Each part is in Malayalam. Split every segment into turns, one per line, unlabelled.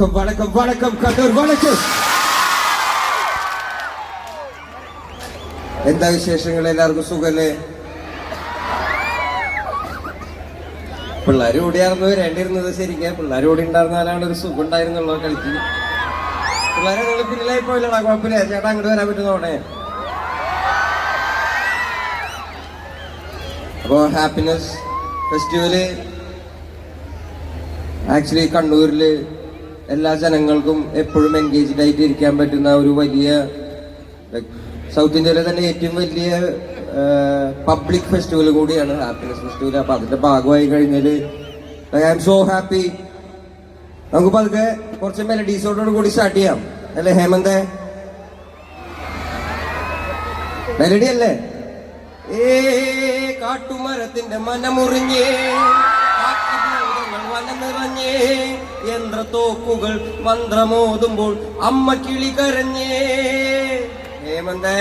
வணக்கம் வணக்கம் வணக்கம் கண்ணூர் வணக்கம் എന്താ വിശേഷങ്ങൾ എല്ലാവർക്കും സുഖല്ലേ പിള്ളേർ ഓടിയായിരുന്നു വരേണ്ടിയിരുന്നത് ശരിക്കും പിള്ളേർ ഓടി ഉണ്ടായിരുന്നാലാണ് ഒരു സുഖം ഉണ്ടായിരുന്നുള്ളൂ കളിക്ക് പിള്ളേരെ നിങ്ങൾ പിന്നിലായി പോയില്ലടാ കുഴപ്പമില്ല ചേട്ടാ അങ്ങോട്ട് വരാൻ പറ്റുന്നോടെ അപ്പോ ഹാപ്പിനെസ് ഫെസ്റ്റിവല് ആക്ച്വലി കണ്ണൂരില് എല്ലാ ജനങ്ങൾക്കും എപ്പോഴും എൻഗേജ്ഡ് ആയിട്ട് ഇരിക്കാൻ പറ്റുന്ന ഒരു വലിയ സൗത്ത് ഇന്ത്യയിലെ തന്നെ ഏറ്റവും വലിയ പബ്ലിക് ഫെസ്റ്റിവൽ കൂടിയാണ് ഹാപ്പിനെസ് ഫെസ്റ്റിവൽ അപ്പൊ അതിന്റെ ഭാഗമായി കഴിഞ്ഞാൽ ഐ ആം സോ ഹാപ്പി നമുക്ക് പതുക്കെ കുറച്ച് മെലഡീസോടോട് കൂടി സ്റ്റാർട്ട് ചെയ്യാം. അല്ലേ ഹേമന്തേ? മെലഡി അല്ലേ? ഏ കാട്ടുമരത്തിന്റെ മനമുറിഞ്ഞേ നിറഞ്ഞേ യന്ത്രത്തോക്കുകൾ മന്ത്രമോതുമ്പോൾ അമ്മ കിളി കരഞ്ഞേ. ഹേമന്തേ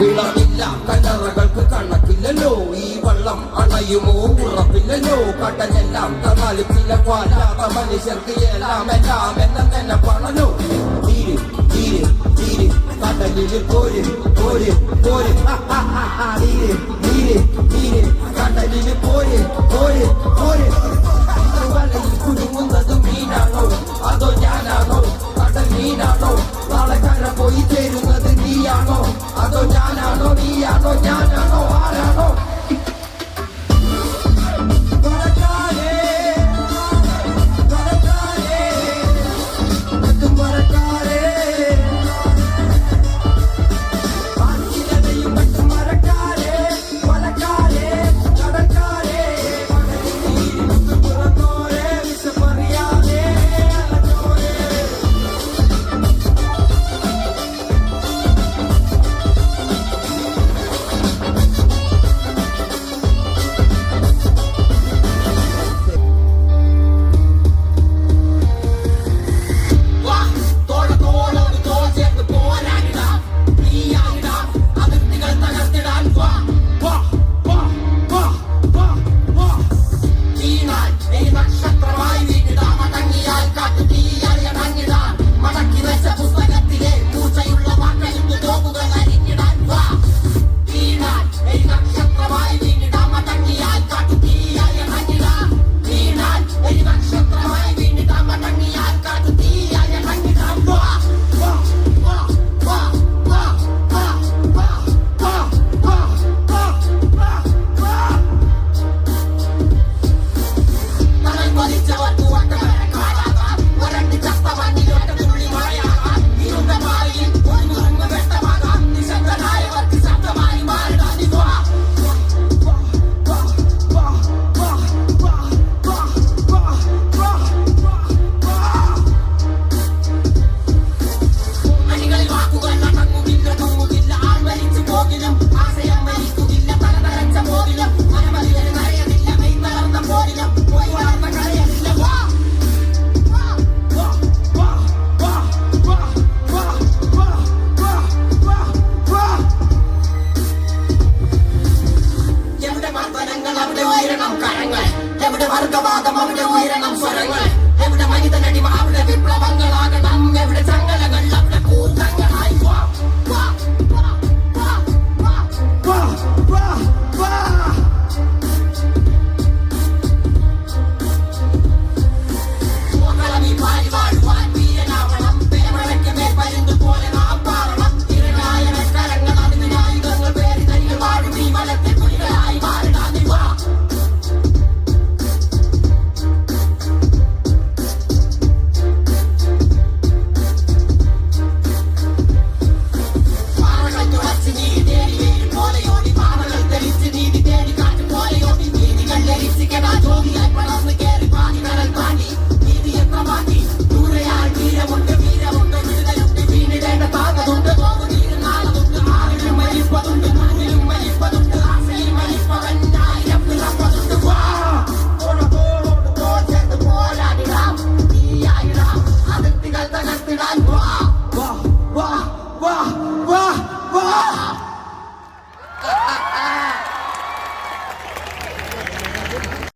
വിളവില്ല കല്ലറകൾക്ക് കണക്കില്ലല്ലോ. ഈ വള്ളം അണയുമോ? ഉറപ്പില്ലല്ലോ. കടലെല്ലാം തന്നാലിപ്പില്ല പാലാത്ത മനുഷ്യർക്ക് എല്ലാം എല്ലാം എന്നെ തന്നെ പണലോ. തീര് തീര് തീര്. കടലിൽ പോര് പോര് പോര്. തീര് തീര് തീര്. കടലിൽ പോര് പോര് പോര്. കുടുങ്ങുന്നത് മീനാണോ അതോ ഞാനാണോ? കടൽ മീനാണോ നാളെ കര പോയി ചേരുന്നത് നീയാണോ?